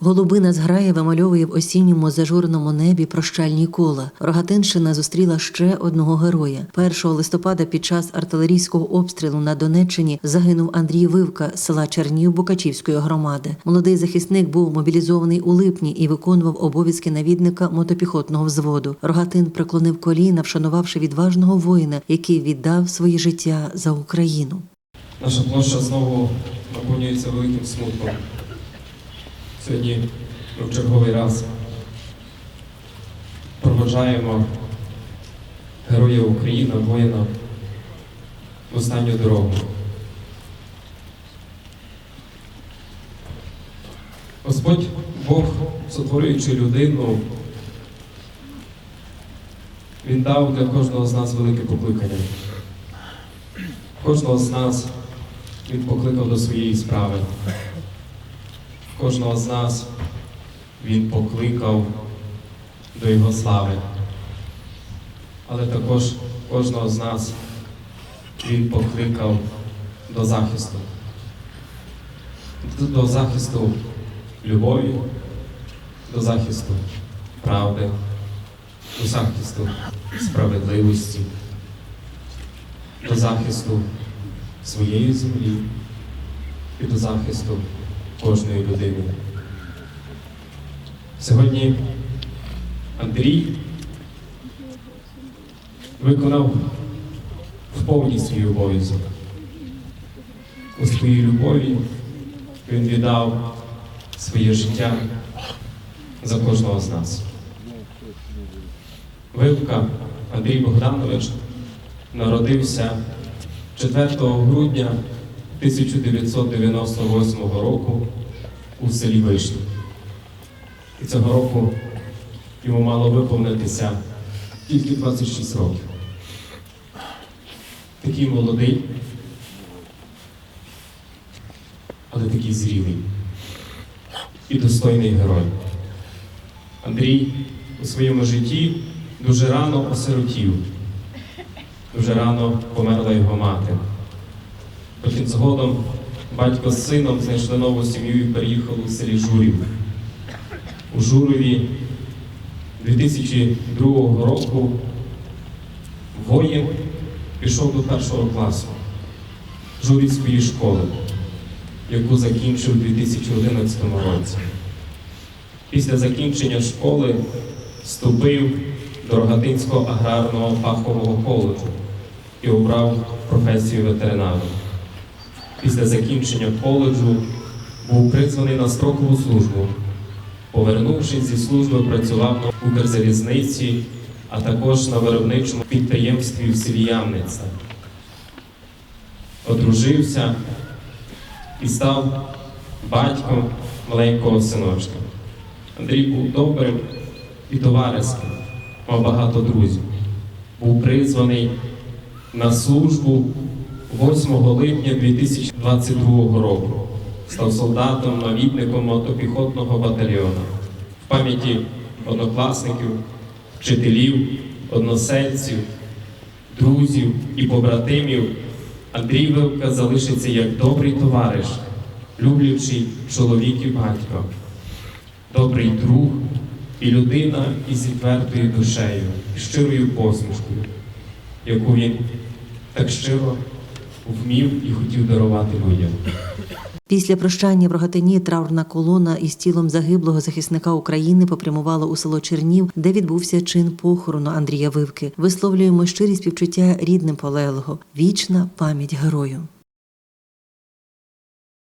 Голубина зграє вимальовує в осінньому зажурному небі прощальні кола. Рогатинщина зустріла ще одного героя. 1 листопада під час артилерійського обстрілу на Донеччині загинув Андрій Вивка з села Чернів Букачівської громади. Молодий захисник був мобілізований у липні і виконував обов'язки навідника мотопіхотного взводу. Рогатин приклонив коліна, вшанувавши відважного воїна, який віддав своє життя за Україну. Наша площа знову наповнюється великим смутком. Сьогодні в черговий раз проважаємо героя України, воїна в останню дорогу. Господь Бог, сотворюючи людину, Він дав для кожного з нас велике покликання. Кожного з нас він покликав до своєї справи. Кожного з нас він покликав до Його слави. Але також кожного з нас він покликав до захисту. До- захисту любові, до захисту правди, до захисту справедливості, до захисту своєї землі і до захисту кожної людини. Сьогодні Андрій виконав в повній свій обов'язок. У своїй любові він віддав своє життя за кожного з нас. Вивка Андрій Богданович народився 4 грудня 1998 року у селі Вишні. І цього року йому мало виповнитися тільки 26 років. Такий молодий, але такий зрілий і достойний герой. Андрій у своєму житті дуже рано осиротів. Дуже рано померла його мати. Потім згодом батько з сином знайшли нову сім'ю і переїхали у селі Журів. У Журові 2002 року воїн пішов до першого класу Журівської школи, яку закінчив у 2011 році. Після закінчення школи вступив до Рогатинського аграрного фахового коледжу і обрав професію ветеринару. Після закінчення коледжу був призваний на строкову службу. Повернувшись зі служби, працював на Укрзалізниці, а також на виробничому підприємстві в селі Ямниця. Одружився і став батьком маленького синочка. Андрій був добрим і товариським, мав багато друзів. Був призваний на службу 8 липня 2022 року. Став солдатом, навідником мотопіхотного батальйону. В пам'яті однокласників, вчителів, односельців, друзів і побратимів Андрій Вилка залишиться як добрий товариш, люблячий чоловік і батько, добрий друг і людина із відвертою душею, щирою посмішкою, яку він так щиро вмів і хотів дарувати людям. Після прощання в Рогатині траурна колона із тілом загиблого захисника України попрямувала у село Чернів, де відбувся чин похорону Андрія Вивки. Висловлюємо щирі співчуття рідним полеглого. Вічна пам'ять герою.